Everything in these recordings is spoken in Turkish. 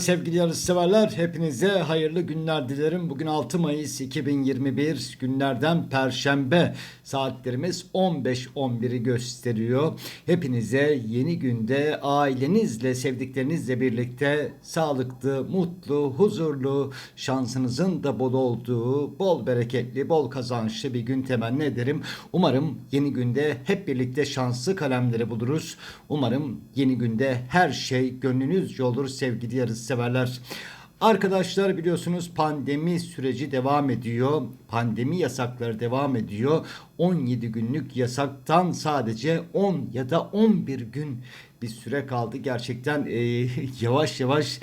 Sevgili yarışseverler hepinize hayırlı günler dilerim. Bugün 6 Mayıs 2021 günlerden Perşembe saatlerimiz 15.11'i gösteriyor. Hepinize yeni günde ailenizle sevdiklerinizle birlikte sağlıklı, mutlu, huzurlu, şansınızın da bol olduğu, bol bereketli, bol kazançlı bir gün temenni ederim. Umarım yeni günde hep birlikte şanslı kalemleri buluruz. Umarım yeni günde her şey gönlünüzce olur sevgili yarışseverler. Arkadaşlar biliyorsunuz pandemi süreci devam ediyor. Pandemi yasakları devam ediyor. 17 günlük yasaktan sadece 10 ya da 11 gün bir süre kaldı. Gerçekten e, yavaş yavaş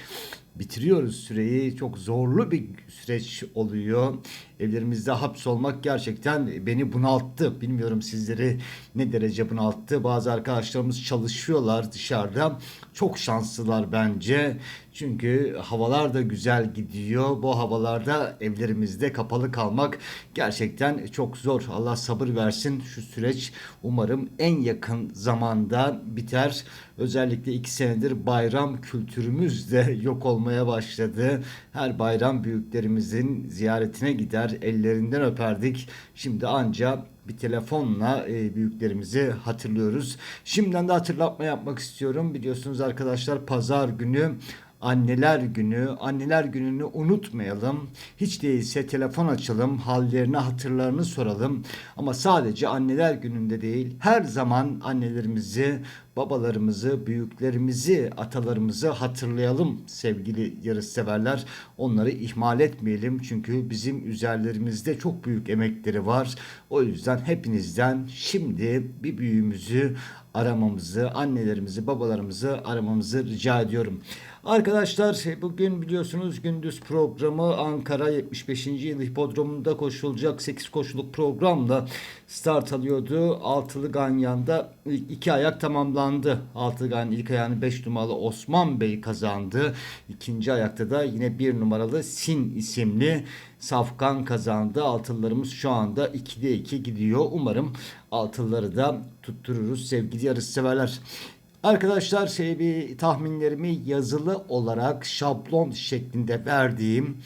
bitiriyoruz süreyi. Çok zorlu bir süreç oluyor. Evlerimizde hapsolmak gerçekten beni bunalttı. Bilmiyorum sizleri ne derece bunalttı. Bazı arkadaşlarımız çalışıyorlar dışarıda. Çok şanslılar bence. Çünkü havalar da güzel gidiyor. Bu havalarda evlerimizde kapalı kalmak gerçekten çok zor. Allah sabır versin. Şu süreç umarım en yakın zamanda biter. Özellikle iki senedir bayram kültürümüz de yok olmaya başladı. Her bayram büyüklerimizin ziyaretine gider, ellerinden öperdik. Şimdi anca bir telefonla e, büyüklerimizi hatırlıyoruz. Şimdiden de hatırlatma yapmak istiyorum. Biliyorsunuz arkadaşlar pazar günü Anneler Günü, Anneler Günü'nü unutmayalım. Hiç değilse telefon açalım, hallerini, hatırlarını soralım. Ama sadece Anneler Günü'nde değil, her zaman annelerimizi, babalarımızı, büyüklerimizi, atalarımızı hatırlayalım sevgili yarışseverler. Onları ihmal etmeyelim çünkü bizim üzerlerimizde çok büyük emekleri var. O yüzden hepinizden şimdi bir büyüğümüzü aramamızı, annelerimizi, babalarımızı aramamızı rica ediyorum. Arkadaşlar bugün biliyorsunuz gündüz programı Ankara 75. yıl hipodromunda koşulacak 8 koşuluk programla start alıyordu. Altılı Ganyan'da iki ayak tamamlandı. Altılı Ganyan ilk ayağını 5 numaralı Osman Bey kazandı. İkinci ayakta da yine 1 numaralı Sin isimli Safkan kazandı. Altıllarımız şu anda 2'de 2 gidiyor. Umarım altılları da tuttururuz sevgili yarışseverler. Arkadaşlar şey bir tahminlerimi yazılı olarak şablon şeklinde verdiğim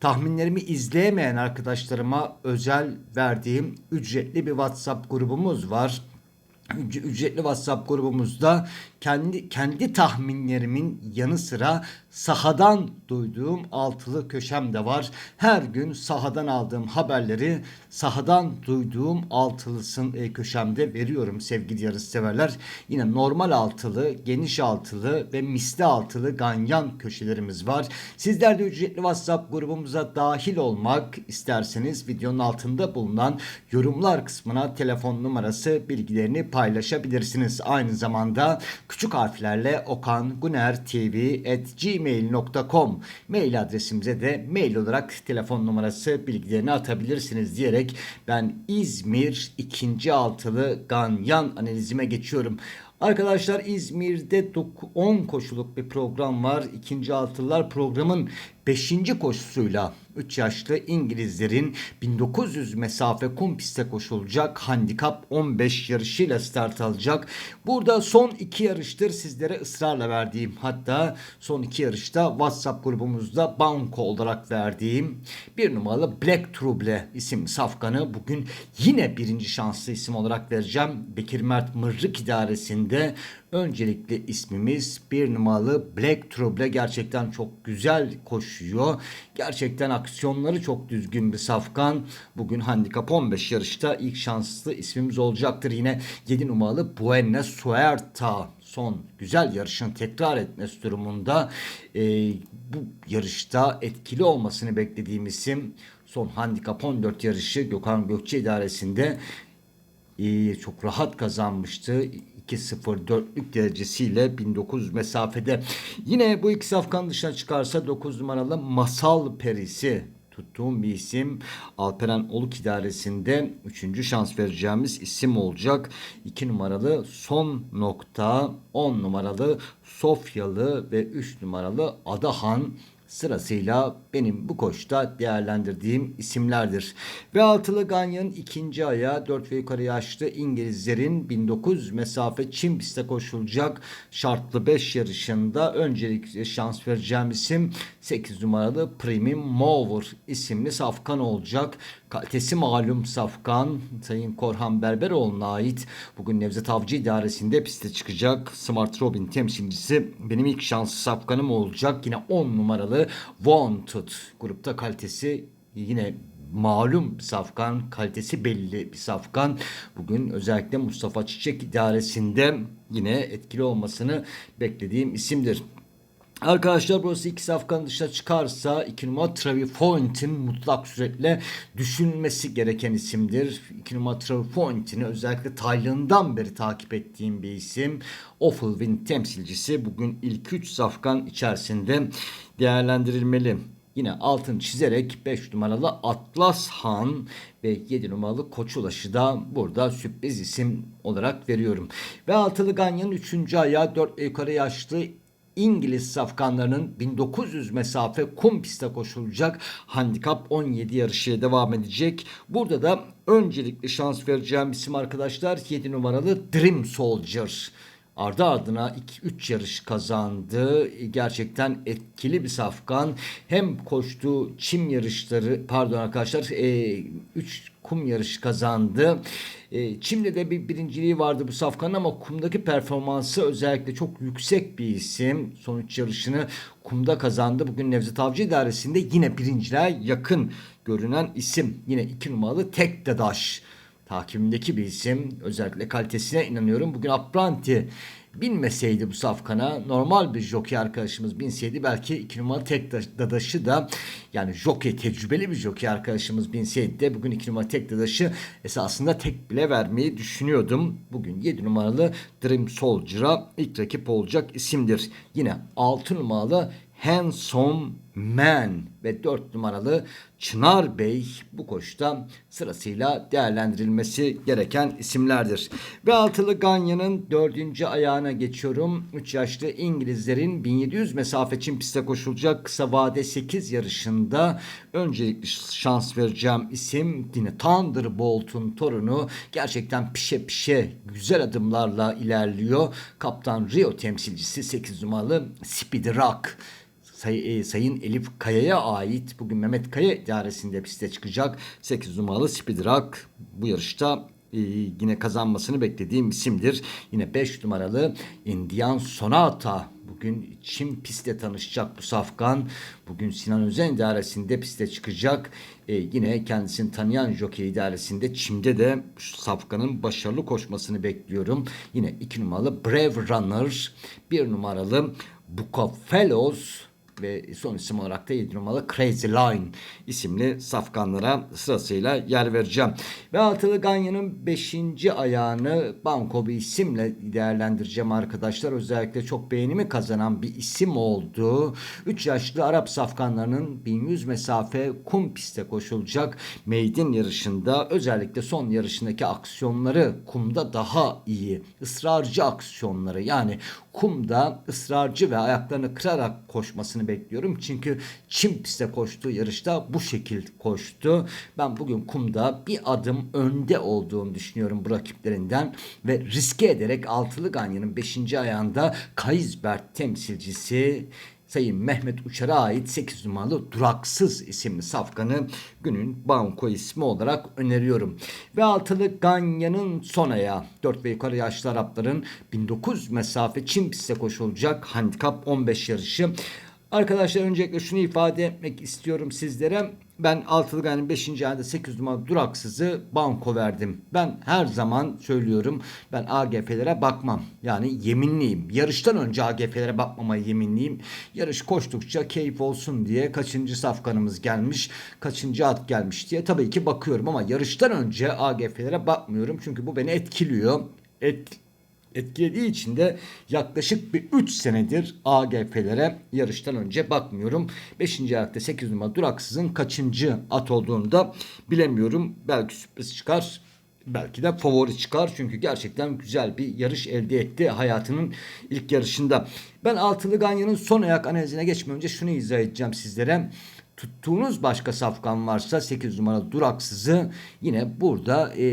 tahminlerimi izleyemeyen arkadaşlarıma özel verdiğim ücretli bir WhatsApp grubumuz var. Üc- Ücretli WhatsApp grubumuzda kendi kendi tahminlerimin yanı sıra sahadan duyduğum altılı köşem de var. Her gün sahadan aldığım haberleri sahadan duyduğum altılısın köşemde veriyorum sevgili yarışseverler. Yine normal altılı, geniş altılı ve misli altılı ganyan köşelerimiz var. Sizler de ücretli WhatsApp grubumuza dahil olmak isterseniz videonun altında bulunan yorumlar kısmına telefon numarası bilgilerini paylaşabilirsiniz. Aynı zamanda küçük harflerle Okan Guner TV at gmail.com mail adresimize de mail olarak telefon numarası bilgilerini atabilirsiniz diyerek ben İzmir ikinci altılı ganyan analizime geçiyorum. Arkadaşlar İzmir'de 10 koşuluk bir program var. İkinci altılar programın 5. koşusuyla 3 yaşlı İngilizlerin 1900 mesafe kum pistte koşulacak handikap 15 yarışıyla start alacak. Burada son iki yarıştır sizlere ısrarla verdiğim hatta son iki yarışta WhatsApp grubumuzda banko olarak verdiğim bir numaralı Black Trouble isim safkanı bugün yine birinci şanslı isim olarak vereceğim. Bekir Mert Mırrık idaresinde Öncelikle ismimiz bir numaralı Black Trouble gerçekten çok güzel koşuyor. Gerçekten aksiyonları çok düzgün bir safkan. Bugün handikap 15 yarışta ilk şanslı ismimiz olacaktır. Yine 7 numaralı Buena Suerta son güzel yarışını tekrar etmesi durumunda e, bu yarışta etkili olmasını beklediğim isim son handikap 14 yarışı Gökhan Gökçe idaresinde e, çok rahat kazanmıştı. 2.04'lük derecesiyle 1900 mesafede. Yine bu iki safkan dışına çıkarsa 9 numaralı Masal Perisi tuttuğum bir isim Alperen Oluk idaresinde 3. şans vereceğimiz isim olacak. 2 numaralı son nokta 10 numaralı Sofyalı ve 3 numaralı Adahan sırasıyla benim bu koşta değerlendirdiğim isimlerdir. Ve altılı Ganyan ikinci aya 4 ve yukarı yaşlı İngilizlerin 1900 mesafe Çin pistte koşulacak şartlı 5 yarışında öncelikle şans vereceğim isim 8 numaralı Premium Mover isimli safkan olacak. Kalitesi malum safkan Sayın Korhan Berberoğlu'na ait. Bugün Nevzat Avcı idaresinde piste çıkacak. Smart Robin temsilcisi benim ilk şanslı safkanım olacak. Yine 10 numaralı Wanted grupta kalitesi yine malum safkan, kalitesi belli bir safkan. Bugün özellikle Mustafa Çiçek idaresinde yine etkili olmasını beklediğim isimdir. Arkadaşlar burası iki safkanın dışına çıkarsa iki numara Travi Foynt'in mutlak suretle düşünülmesi gereken isimdir. İki numara Travi Foynt'in özellikle Tayland'dan beri takip ettiğim bir isim. Awful Wind temsilcisi bugün ilk üç safkan içerisinde değerlendirilmeli. Yine altın çizerek 5 numaralı Atlas Han ve 7 numaralı Koçulaşı da burada sürpriz isim olarak veriyorum. Ve altılı Ganyan'ın 3. ayağı 4 yukarı yaşlı İngiliz safkanlarının 1900 mesafe kum pistte koşulacak handikap 17 yarışıya devam edecek. Burada da öncelikli şans vereceğim isim arkadaşlar 7 numaralı Dream Soldier. Ardı ardına 2-3 yarış kazandı. Gerçekten etkili bir safkan. Hem koştuğu çim yarışları pardon arkadaşlar 3 kum yarışı kazandı. E, Çim'de de bir birinciliği vardı bu safkanın ama kumdaki performansı özellikle çok yüksek bir isim. Sonuç yarışını kumda kazandı. Bugün Nevzat Avcı idaresinde yine birinciliğe yakın görünen isim. Yine 2 numaralı Tek Dadaş takibimdeki bir isim. Özellikle kalitesine inanıyorum. Bugün Apranti binmeseydi bu safkana normal bir jockey arkadaşımız binseydi belki iki numara tek dadaşı da yani jockey tecrübeli bir jockey arkadaşımız binseydi de bugün iki numara tek dadaşı esasında tek bile vermeyi düşünüyordum. Bugün 7 numaralı Dream Soldier'a ilk rakip olacak isimdir. Yine 6 numaralı Handsome Man ve 4 numaralı Çınar Bey bu koşta sırasıyla değerlendirilmesi gereken isimlerdir. Ve altılı Ganya'nın dördüncü ayağına geçiyorum. 3 yaşlı İngilizlerin 1700 mesafe için piste koşulacak kısa vade 8 yarışında öncelikli şans vereceğim isim yine Thunderbolt'un torunu gerçekten pişe pişe güzel adımlarla ilerliyor. Kaptan Rio temsilcisi 8 numaralı Speed Rock. Say, e, Sayın Elif Kaya'ya ait bugün Mehmet Kaya idaresinde piste çıkacak 8 numaralı Speedrock bu yarışta e, yine kazanmasını beklediğim isimdir. Yine 5 numaralı Indian Sonata bugün Çin pistte tanışacak bu safkan. Bugün Sinan Özen idaresinde piste çıkacak. E, yine kendisini tanıyan jockey idaresinde Çim'de de safkanın başarılı koşmasını bekliyorum. Yine 2 numaralı Brave Runner, 1 numaralı Bucafellos ve son isim olarak da 7 numaralı Crazy Line isimli safkanlara sırasıyla yer vereceğim. Ve altılı Ganyan'ın 5. ayağını Banko bir isimle değerlendireceğim arkadaşlar. Özellikle çok beğenimi kazanan bir isim oldu. 3 yaşlı Arap safkanlarının 1100 mesafe kum piste koşulacak meydin yarışında özellikle son yarışındaki aksiyonları kumda daha iyi. ısrarcı aksiyonları yani kumda ısrarcı ve ayaklarını kırarak koşmasını bekliyorum. Çünkü çim piste koştuğu yarışta bu şekil koştu. Ben bugün kumda bir adım önde olduğunu düşünüyorum bu rakiplerinden ve riske ederek altılı Ganyan'ın 5. ayağında Kaysbert temsilcisi Sayın Mehmet Uçar'a ait 8 numaralı Duraksız isimli safkanı günün banko ismi olarak öneriyorum. Ve altılı Ganya'nın son ayağı 4 ve yukarı yaşlı Arapların 1900 mesafe Çin piste koşulacak handikap 15 yarışı. Arkadaşlar öncelikle şunu ifade etmek istiyorum sizlere. Ben altılı gayenin 5. ayında 8 numara duraksızı banko verdim. Ben her zaman söylüyorum ben AGF'lere bakmam. Yani yeminliyim. Yarıştan önce AGF'lere bakmamaya yeminliyim. Yarış koştukça keyif olsun diye kaçıncı safkanımız gelmiş, kaçıncı at gelmiş diye tabii ki bakıyorum ama yarıştan önce AGF'lere bakmıyorum. Çünkü bu beni etkiliyor. Et, etkilediği için de yaklaşık bir 3 senedir AGF'lere yarıştan önce bakmıyorum. 5. ayakta 8 numara duraksızın kaçıncı at olduğunu da bilemiyorum. Belki sürpriz çıkar. belki de favori çıkar. Çünkü gerçekten güzel bir yarış elde etti hayatının ilk yarışında. Ben altılı ganyanın son ayak analizine geçmeden önce şunu izah edeceğim sizlere. Tuttuğunuz başka safkan varsa 8 numaralı duraksızı yine burada e,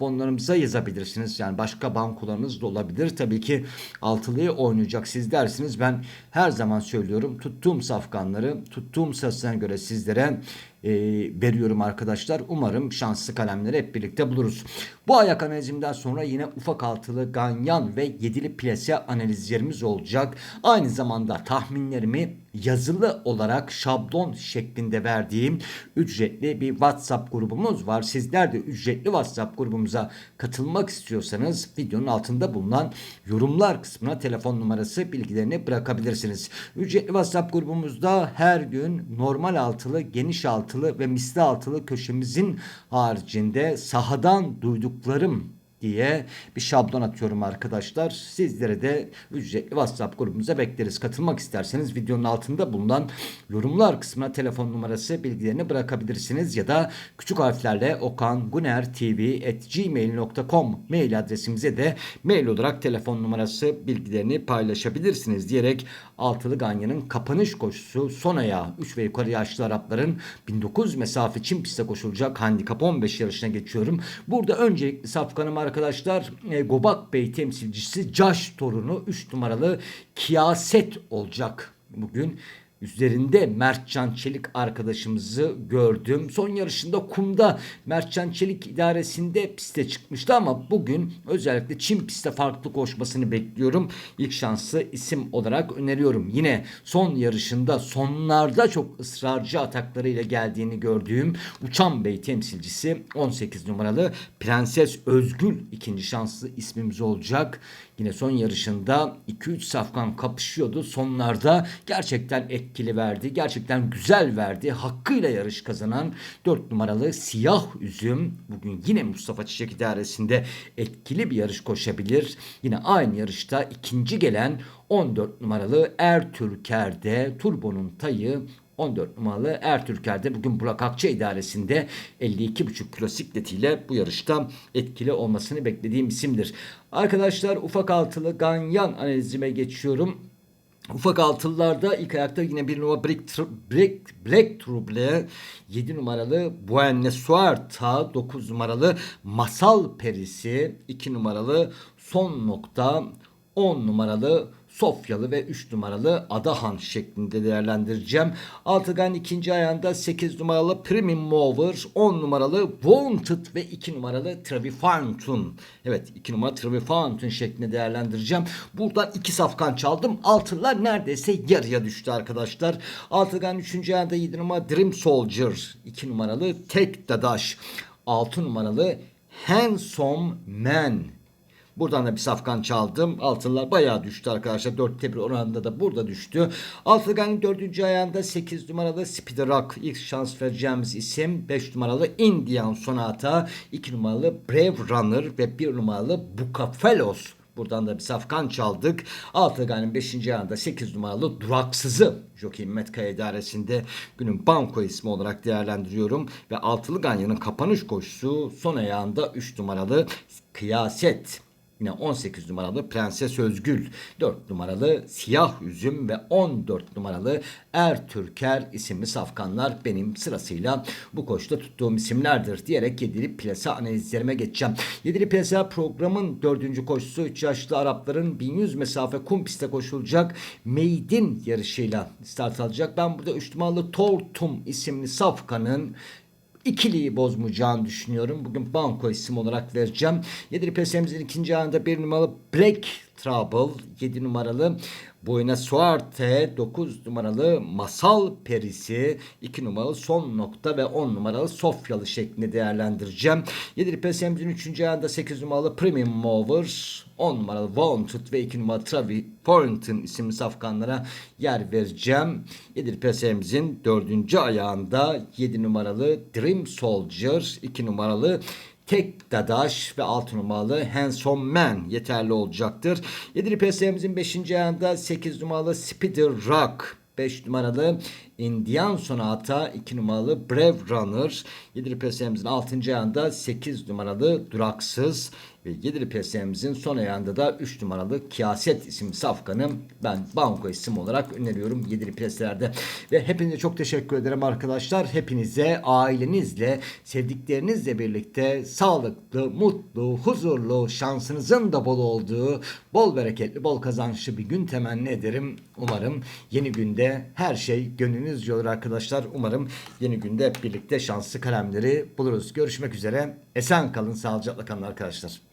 kuponlarımıza yazabilirsiniz. Yani başka bankolarınız da olabilir. Tabii ki altılıyı oynayacak siz dersiniz. Ben her zaman söylüyorum tuttuğum safkanları tuttuğum sırasına göre sizlere e, veriyorum arkadaşlar. Umarım şanslı kalemleri hep birlikte buluruz. Bu ayak analizimden sonra yine ufak altılı, ganyan ve yedili plase analizlerimiz olacak. Aynı zamanda tahminlerimi yazılı olarak şablon şeklinde verdiğim ücretli bir WhatsApp grubumuz var. Sizler de ücretli WhatsApp grubumuza katılmak istiyorsanız videonun altında bulunan yorumlar kısmına telefon numarası bilgilerini bırakabilirsiniz. Ücretli WhatsApp grubumuzda her gün normal altılı, geniş altılı ve misli altılı köşemizin haricinde sahadan duyduklarım diye bir şablon atıyorum arkadaşlar. Sizlere de ücretli WhatsApp grubumuza bekleriz. Katılmak isterseniz videonun altında bulunan yorumlar kısmına telefon numarası bilgilerini bırakabilirsiniz ya da küçük harflerle okangunertv@gmail.com mail adresimize de mail olarak telefon numarası bilgilerini paylaşabilirsiniz diyerek Altılı Ganyan'ın kapanış koşusu son ayağı 3 ve yukarı yaşlı Arapların 1900 mesafe Çin pistte koşulacak handikap 15 yarışına geçiyorum. Burada öncelikli safkanım arkadaşlar e, Gobak Bey temsilcisi Caş torunu 3 numaralı Kiyaset olacak bugün. Üzerinde Mertcan Çelik arkadaşımızı gördüm. Son yarışında kumda Mertcan Çelik idaresinde piste çıkmıştı ama bugün özellikle Çin pistte farklı koşmasını bekliyorum. İlk şansı isim olarak öneriyorum. Yine son yarışında sonlarda çok ısrarcı ataklarıyla geldiğini gördüğüm Uçan Bey temsilcisi 18 numaralı Prenses Özgül ikinci şanslı ismimiz olacak. Yine son yarışında 2-3 safkan kapışıyordu. Sonlarda gerçekten etkili verdi. Gerçekten güzel verdi. Hakkıyla yarış kazanan 4 numaralı Siyah Üzüm bugün yine Mustafa Çiçek idaresinde etkili bir yarış koşabilir. Yine aynı yarışta ikinci gelen 14 numaralı Ertürker'de Turbo'nun tayı 14 numaralı Ertürker'de bugün Burak Akça idaresinde 52,5 kilo sikletiyle bu yarışta etkili olmasını beklediğim isimdir. Arkadaşlar ufak altılı ganyan analizime geçiyorum. Ufak altılılarda ilk ayakta yine bir numara Black, Black, Black Trouble, 7 numaralı Buenne Suarta, 9 numaralı Masal Perisi, 2 numaralı Son Nokta, 10 numaralı Sofyalı ve 3 numaralı Adahan şeklinde değerlendireceğim. Altıgan ikinci ayağında 8 numaralı Premium Mover, 10 numaralı Wanted ve 2 numaralı Trevifountain. Evet 2 numara Trevifountain şeklinde değerlendireceğim. Buradan 2 safkan çaldım. Altılar neredeyse yarıya düştü arkadaşlar. Altıgan 3. ayağında 7 numara Dream Soldier, 2 numaralı Tek Dadaş, 6 numaralı Handsome Man Buradan da bir safkan çaldım. Altınlar bayağı düştü arkadaşlar. 4'te 1 oranında da burada düştü. Altıgan'ın 4. ayağında 8 numaralı Speed Rock. İlk şans vereceğimiz isim 5 numaralı Indian Sonata. 2 numaralı Brave Runner ve 1 numaralı Bucafelos. Buradan da bir safkan çaldık. Altıgan'ın 5. ayağında 8 numaralı Duraksızı. Jockey Metka idaresinde günün banko ismi olarak değerlendiriyorum. Ve Altılı Ganyan'ın kapanış koşusu son ayağında 3 numaralı Kıyaset. Yine 18 numaralı Prenses Özgül, 4 numaralı Siyah Üzüm ve 14 numaralı Ertürker isimli safkanlar benim sırasıyla bu koşta tuttuğum isimlerdir diyerek yedili plasa analizlerime geçeceğim. Yedili plasa programın dördüncü koşusu 3 yaşlı Arapların 1100 mesafe kum pistte koşulacak Meydin yarışıyla start alacak. Ben burada 3 numaralı Tortum isimli safkanın ikiliyi bozmayacağını düşünüyorum. Bugün banko isim olarak vereceğim. Yedili pesemizin ikinci anında bir numaralı Black Trouble, 7 numaralı Boyuna Suarte, 9 numaralı Masal Perisi, 2 numaralı Son Nokta ve 10 numaralı Sofyalı şeklinde değerlendireceğim. 7 pesemizin 3. ayında 8 numaralı Premium Mover, 10 numaralı Wanted ve 2 numaralı Travi Thornton isimli safkanlara yer vereceğim. 7 pesemizin 4. ayağında 7 numaralı Dream Soldier, 2 numaralı Tek Dadaş ve 6 numaralı Handsome Man yeterli olacaktır. 7'li PSM'imizin 5. ayağında 8 numaralı Spider Rock, 5 numaralı Indian Sonata 2 numaralı Brave Runner. 7'li PSM'imizin 6. ayağında 8 numaralı Duraksız. Ve 7'li PSM'imizin son ayağında da 3 numaralı Kiyaset isimli safkanı ben banko isim olarak öneriyorum 7'li PS'lerde ve hepinize çok teşekkür ederim arkadaşlar. Hepinize ailenizle sevdiklerinizle birlikte sağlıklı mutlu huzurlu şansınızın da bol olduğu bol bereketli bol kazançlı bir gün temenni ederim. Umarım yeni günde her şey gönlünüzce olur arkadaşlar. Umarım yeni günde hep birlikte şanslı kalemleri buluruz. Görüşmek üzere. Esen kalın sağlıcakla kalın arkadaşlar